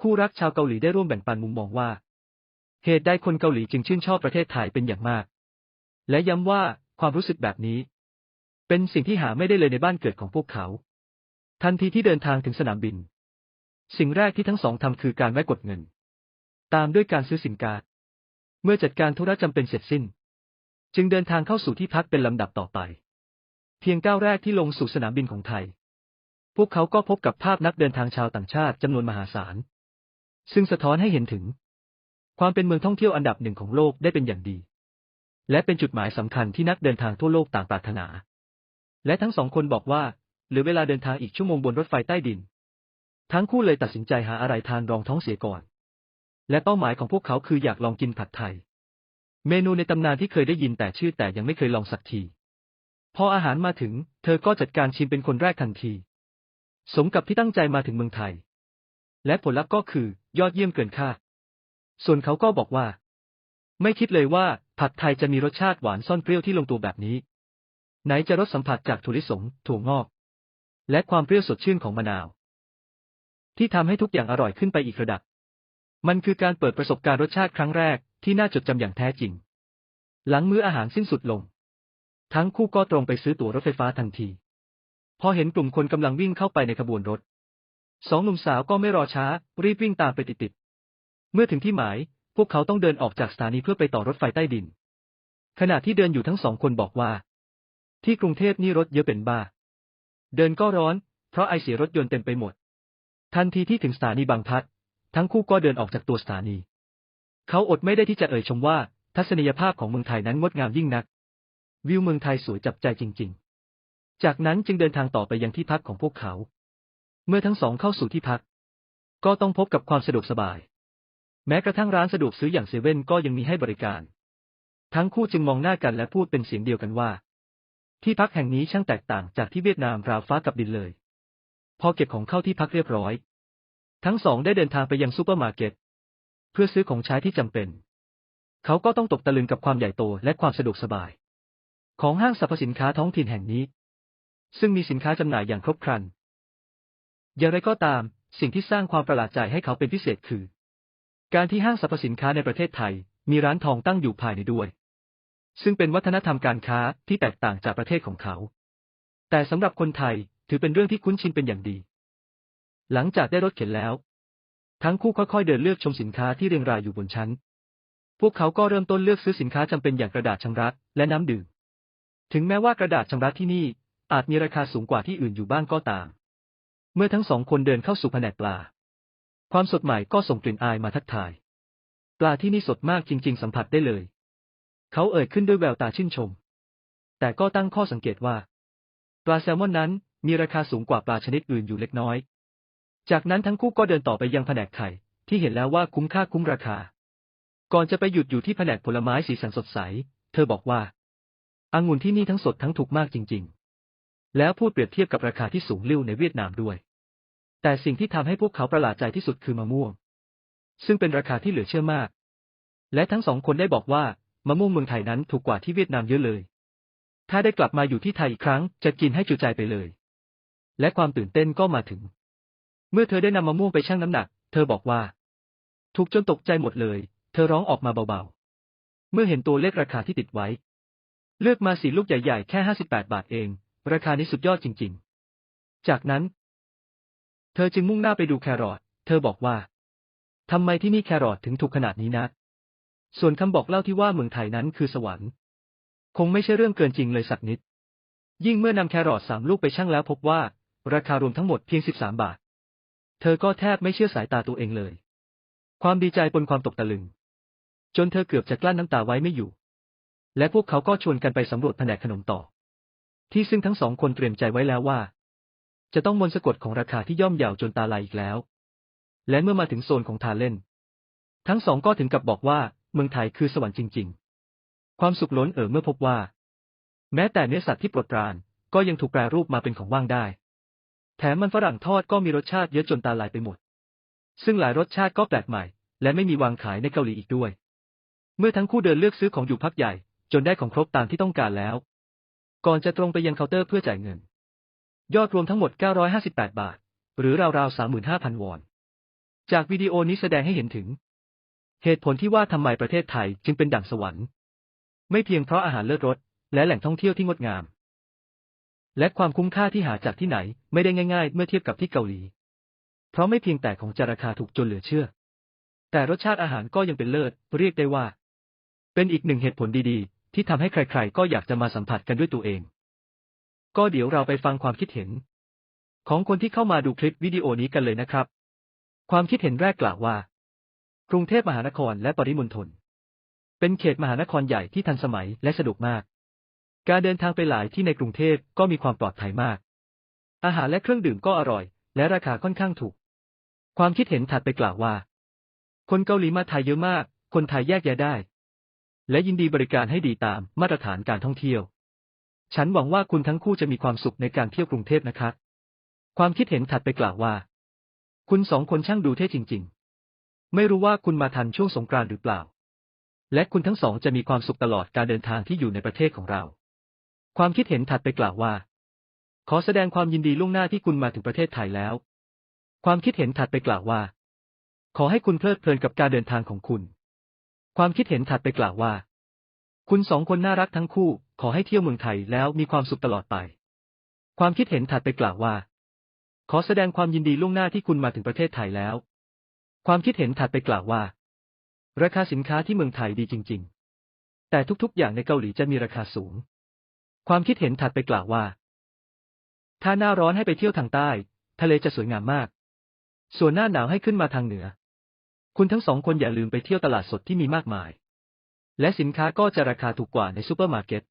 คู่รักชาวเกาหลีได้ร่วมแบ่งปันมุมมองว่า เหตุใดคนเกาหลีจึงชื่นชอบประเทศไทยเป็นอย่างมาก และย้ำว่าความรู้สึกแบบนี้ เป็นสิ่งที่หาไม่ได้เลยในบ้านเกิดของพวกเขา ทันทีที่เดินทางถึงสนามบิน สิ่งแรกที่ทั้งสองทำคือการแวะกดเงิน ตามด้วยการซื้อสินค้าเมื่อจัดการธุระจำเป็นเสร็จสิ้น จึงเดินทางเข้าสู่ที่พักเป็นลำดับต่อไป เพียงก้าวแรกที่ลงสู่สนามบินของไทย พวกเขาก็พบกับภาพนักเดินทางชาวต่างชาติจำนวนมหาศาล ซึ่งสะท้อนให้เห็นถึง ความเป็นเมืองท่องเที่ยวอันดับหนึ่งของโลกได้เป็นอย่างดี และเป็นจุดหมายสำคัญที่นักเดินทางทั่วโลกต่างปรารถนา และทั้งสองคนบอกว่าเหลือเวลาเดินทางอีกชั่วโมงบนรถไฟใต้ดิน ทั้งคู่เลยตัดสินใจหาอะไรทานรองท้องเสียก่อน และเป้าหมายของพวกเขาคืออยากลองกินผัดไทย เมนูในตำนานที่เคยได้ยินแต่ชื่อแต่ยังไม่เคยลองสักที พออาหารมาถึง เธอก็จัดการชิมเป็นคนแรกทันที สมกับที่ตั้งใจมาถึงเมืองไทย และผลลัพธ์ก็คือยอดเยี่ยมเกินคาด ส่วนเขาก็บอกว่า ไม่คิดเลยว่าผัดไทยจะมีรสชาติหวานซ่อนเปรี้ยวที่ลงตัวแบบนี้ ไหนจะรสสัมผัสจากถั่วลิสง ถั่วงอก และความเปรี้ยวสดชื่นของมะนาว ที่ทำให้ทุกอย่างอร่อยขึ้นไปอีกระดับ มันคือการเปิดประสบการณ์รสชาติครั้งแรกที่น่าจดจำอย่างแท้จริง หลังมื้ออาหารสิ้นสุดลง ทั้งคู่ก็ตรงไปซื้อตั๋วรถไฟฟ้าทันที พอเห็นกลุ่มคนกำลังวิ่งเข้าไปในขบวนรถ สองหนุ่มสาวก็ไม่รอช้า รีบวิ่งตามไปติดๆ เมื่อถึงที่หมาย พวกเขาต้องเดินออกจากสถานีเพื่อไปต่อรถไฟใต้ดิน ขณะที่เดินอยู่ทั้งสองคนบอกว่า ที่กรุงเทพนี่รถเยอะเป็นบ้า เดินก็ร้อน เพราะไอเสียรถยนต์เต็มไปหมด ทันทีที่ถึงสถานีบางพัด ทั้งคู่ก็เดินออกจากตัวสถานี เขาอดไม่ได้ที่จะเอ่ยชมว่า ทัศนียภาพของเมืองไทยนั้นงดงามยิ่งนัก วิวเมืองไทยสวยจับใจจริง ๆ จากนั้นจึงเดินทางต่อไปยังที่พักของพวกเขา เมื่อทั้งสองเข้าสู่ที่พัก ก็ต้องพบกับความสะดวกสบาย แม้กระทั่งร้านสะดวกซื้ออย่างเซเว่นก็ยังมีให้บริการ ทั้งคู่จึงมองหน้ากันและพูดเป็นเสียงเดียวกันว่า ที่พักแห่งนี้ช่างแตกต่างจากที่เวียดนามราวฟ้ากับดินเลย พอเก็บของเข้าที่พักเรียบร้อย ทั้งสองได้เดินทางไปยังซูเปอร์มาร์เก็ต เพื่อซื้อของใช้ที่จำเป็น เขาก็ต้องตกตะลึงกับความใหญ่โตและความสะดวกสบาย ของห้างสรรพสินค้าท้องถิ่นแห่งนี้ ซึ่งมีสินค้าจำหน่ายอย่างครบครัน อย่างไรก็ตาม สิ่งที่สร้างความประหลาดใจให้เขาเป็นพิเศษคือ การที่ห้างสรรพสินค้าในประเทศไทย มีร้านทองตั้งอยู่ภายในด้วย ซึ่งเป็นวัฒนธรรมการค้าที่แตกต่างจากประเทศของเขา แต่สำหรับคนไทยถือเป็นเรื่องที่คุ้นชินเป็นอย่างดี หลังจากได้รถเข็นแล้ว ทั้งคู่ค่อยๆเดินเลือกชมสินค้าที่เรียงรายอยู่บนชั้น พวกเขาก็เริ่มต้นเลือกซื้อสินค้าจำเป็นอย่างกระดาษชำระและน้ำดื่ม ถึงแม้ว่ากระดาษชำระที่นี่อาจมีราคาสูงกว่าที่อื่นอยู่บ้างก็ตาม เมื่อทั้งสองคนเดินเข้าสู่แผนกปลา ความสดใหม่ก็ส่งกลิ่นอายมาทักทาย ปลาที่นี่สดมากจริง ๆ สัมผัสได้เลย เขาเอ่ยขึ้นด้วยแววตาชื่นชม แต่ก็ตั้งข้อสังเกตว่า ปลาแซลมอนนั้นมีราคาสูงกว่าปลาชนิดอื่นอยู่เล็กน้อย จากนั้นทั้งคู่ก็เดินต่อไปยังแผนกไข่ที่เห็นแล้วว่าคุ้มค่าคุ้มราคา ก่อนจะไปหยุดอยู่ที่แผนกผลไม้สีสันสดใส เธอบอกว่าองุ่นที่นี่ทั้งสดทั้งถูกมากจริง ๆ แล้วพูดเปรียบเทียบกับราคาที่สูงลิ่วในเวียดนามด้วย แต่สิ่งที่ทำให้พวกเขาประหลาดใจที่สุดคือมะม่วง ซึ่งเป็นราคาที่เหลือเชื่อมาก และทั้งสองคนได้บอกว่ามะม่วงเมืองไทยนั้นถูกกว่าที่เวียดนามเยอะเลย ถ้าได้กลับมาอยู่ที่ไทยอีกครั้งจะกินให้จุใจไปเลย และความตื่นเต้นก็มาถึง เมื่อเธอได้นำมะม่วงไปชั่งน้ำหนัก เธอบอกว่า ถูกจนตกใจหมดเลย เธอร้องออกมาเบาๆ เมื่อเห็นตัวเลขราคาที่ติดไว้ เลือกมาสีลูกใหญ่ๆ แค่ห้าสิบแปดบาทเอง ราคานี้สุดยอดจริง ๆ จากนั้น เธอจึงมุ่งหน้าไปดูแครอท เธอบอกว่า ทำไมที่นี่แครอทถึงถูกขนาดนี้นะ ส่วนคำบอกเล่าที่ว่าเมืองไทยนั้นคือสวรรค์ คงไม่ใช่เรื่องเกินจริงเลยสักนิด ยิ่งเมื่อนำแครอทสามลูกไปชั่งแล้วพบว่า ราคารวมทั้งหมดเพียงสิบสามบาท เธอก็แทบไม่เชื่อสายตาตัวเองเลย ความดีใจปนความตกตะลึง จนเธอเกือบจะกลั้นน้ำตาไว้ไม่อยู่ และพวกเขาก็ชวนกันไปสำรวจแผนกขนมต่อ ที่ซึ่งทั้งสองคนเตรียมใจไว้แล้วว่า จะต้องมนสะกดของราคาที่ย่อมเยาวจนตาลายอีกแล้ว และเมื่อมาถึงโซนของทาเล่น ทั้งสองก็ถึงกับบอกว่าเมืองไทยคือสวรรค์จริง ๆ ความสุขล้นเอ่อเมื่อพบว่า แม้แต่เนื้อสัตว์ที่ปรดปรานก็ยังถูกแปรรูปมาเป็นของว่างได้ แถมมันฝรั่งทอดก็มีรสชาติเยอะจนตาลายไปหมด ซึ่งหลายรสชาติก็แปลกใหม่ และไม่มีวางขายในเกาหลีอีกด้วย เมื่อทั้งคู่เดินเลือกซื้อของอยู่พักใหญ่ จนได้ของครบตามที่ต้องการแล้ว ก่อนจะตรงไปยังเคาน์เตอร์เพื่อจ่ายเงิน ยอดรวมทั้งหมด 958 บาท หรือราวๆ 35,000 วอน จากวิดีโอนี้แสดงให้เห็นถึง เหตุผลที่ว่าทำไมประเทศไทยจึงเป็นดั่งสวรรค์ ไม่เพียงเพราะอาหารเลิศรสและแหล่งท่องเที่ยวที่งดงาม และความคุ้มค่าที่หาจากที่ไหนไม่ได้ง่าย ๆ เมื่อเทียบกับที่เกาหลี เพราะไม่เพียงแต่ของจะราคาถูกจนเหลือเชื่อ แต่รสชาติอาหารก็ยังเป็นเลิศ เรียกได้ว่า เป็นอีกหนึ่งเหตุผลดีๆ ที่ทำให้ใครๆ ก็อยากจะมาสัมผัสกันด้วยตัวเอง ก็เดี๋ยวเราไปฟังความคิดเห็น ของคนที่เข้ามาดูคลิปวิดีโอนี้กันเลยนะครับ ความคิดเห็นแรกกล่าวว่า กรุงเทพมหานครและปริมณฑลเป็นเขตมหานครใหญ่ที่ทันสมัยและสะดวกมาก การเดินทางไปหลายที่ในกรุงเทพก็มีความปลอดภัยมาก อาหารและเครื่องดื่มก็อร่อย และราคาค่อนข้างถูก ความคิดเห็นถัดไปกล่าวว่า คนเกาหลีมาไทยเยอะมาก คนไทยแยกแยะได้ และยินดีบริการให้ดีตามมาตรฐานการท่องเที่ยว ฉันหวังว่าคุณทั้งคู่จะมีความสุขในการเที่ยวกรุงเทพนะครับความคิดเห็นถัดไปกล่าวว่า คุณสองคนช่างดูเท่จริง ๆ ไม่รู้ว่าคุณมาทันช่วงสงกรานต์หรือเปล่า และคุณทั้งสองจะมีความสุขตลอดการเดินทางที่อยู่ในประเทศของเรา ความคิดเห็นถัดไปกล่าวว่า ขอแสดงความยินดีล่วงหน้าที่คุณมาถึงประเทศไทยแล้ว ความคิดเห็นถัดไปกล่าวว่า ขอให้คุณเพลิดเพลินกับการเดินทางของคุณ ความคิดเห็นถัดไปกล่าวว่า คุณสองคนน่ารักทั้งคู่ ขอให้เที่ยวเมืองไทยแล้วมีความสุขตลอดไป ความคิดเห็นถัดไปกล่าวว่า ขอแสดงความยินดีล่วงหน้าที่คุณมาถึงประเทศไทยแล้ว ความคิดเห็นถัดไปกล่าวว่า ราคาสินค้าที่เมืองไทยดีจริง ๆ แต่ทุกๆ อย่างในเกาหลีจะมีราคาสูง ความคิดเห็นถัดไปกล่าวว่า ถ้าหน้าร้อนให้ไปเที่ยวทางใต้ ทะเลจะสวยงามมาก ส่วนหน้าหนาวให้ขึ้นมาทางเหนือ คุณทั้งสองคนอย่าลืมไปเที่ยวตลาดสดที่มีมากมาย และสินค้าก็จะราคาถูกกว่าในซูเปอร์มาร์เก็ต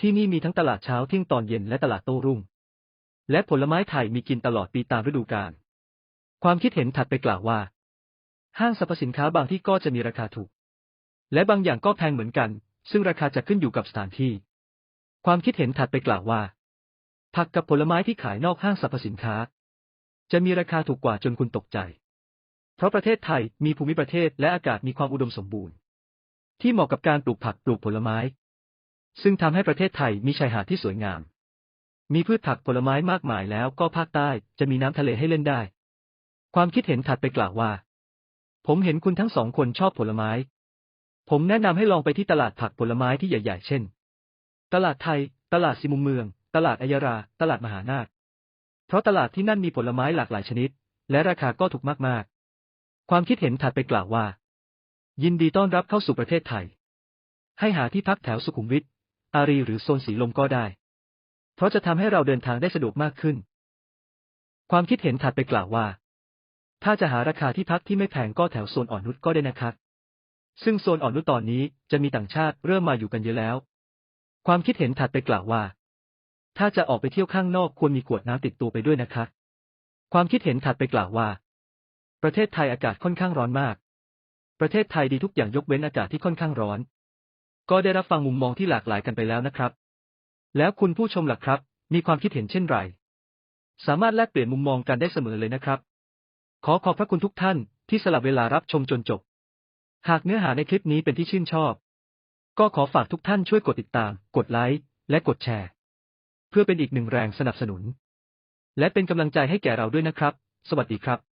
ที่นี่มีทั้งตลาดเช้าเที่ยงตอนเย็นและตลาดโต้รุ่ง และผลไม้ไทยมีกินตลอดปีตามฤดูกาล ความคิดเห็นถัดไปกล่าวว่า ห้างสรรพสินค้าบางที่ก็จะมีราคาถูก และบางอย่างก็แพงเหมือนกัน ซึ่งราคาจะขึ้นอยู่กับสถานที่ ความคิดเห็นถัดไปกล่าวว่า ผักกับผลไม้ที่ขายนอกห้างสรรพสินค้า จะมีราคาถูกกว่าจนคุณตกใจ เพราะประเทศไทยมีภูมิประเทศและอากาศมีความอุดมสมบูรณ์ ที่เหมาะกับการปลูกผักปลูกผลไม้ ซึ่งทำให้ประเทศไทยมีชายหาดที่สวยงาม มีพืชผักผลไม้มากมายแล้วก็ภาคใต้จะมีน้ำทะเลให้เล่นได้ ความคิดเห็นถัดไปกล่าวว่า ผมเห็นคุณทั้งสองคนชอบผลไม้ ผมแนะนำให้ลองไปที่ตลาดผักผลไม้ที่ใหญ่ ๆ เช่น ตลาดไทย ตลาดสิมุมเมือง ตลาดอัยรา ตลาดมหานาค เพราะตลาดที่นั่นมีผลไม้หลากหลายชนิด และราคาก็ถูกมากๆ ความคิดเห็นถัดไปกล่าวว่า ยินดีต้อนรับเข้าสู่ประเทศไทย ให้หาที่พักแถวสุขุมวิท อารีหรือโซนสีลมก็ได้ เพราะจะทำให้เราเดินทางได้สะดวกมากขึ้น ความคิดเห็นถัดไปกล่าวว่า ถ้าจะหาราคาที่พักที่ไม่แพงก็แถวโซนอ่อนนุชก็ได้นะครับซึ่งโซนอ่อนนุชตอนนี้จะมีต่างชาติเริ่มมาอยู่กันเยอะแล้ว ความคิดเห็นถัดไปกล่าวว่า ถ้าจะออกไปเที่ยวข้างนอกควรมีขวดน้ำติดตัวไปด้วยนะครับความคิดเห็นถัดไปกล่าวว่า ประเทศไทยอากาศค่อนข้างร้อนมาก ประเทศไทยดีทุกอย่างยกเว้นอากาศที่ค่อนข้างร้อน ก็ได้รับฟังมุมมองที่หลากหลายกันไปแล้วนะครับ แล้วคุณผู้ชมล่ะครับ มีความคิดเห็นเช่นไร สามารถแลกเปลี่ยนมุมมองกันได้เสมอเลยนะครับ ขอขอบพระคุณทุกท่านที่สละเวลารับชมจนจบ หากเนื้อหาในคลิปนี้เป็นที่ชื่นชอบ ก็ขอฝากทุกท่านช่วยกดติดตาม กดไลค์ และกดแชร์ เพื่อเป็นอีกหนึ่งแรงสนับสนุน และเป็นกำลังใจให้แก่เราด้วยนะครับ สวัสดีครับ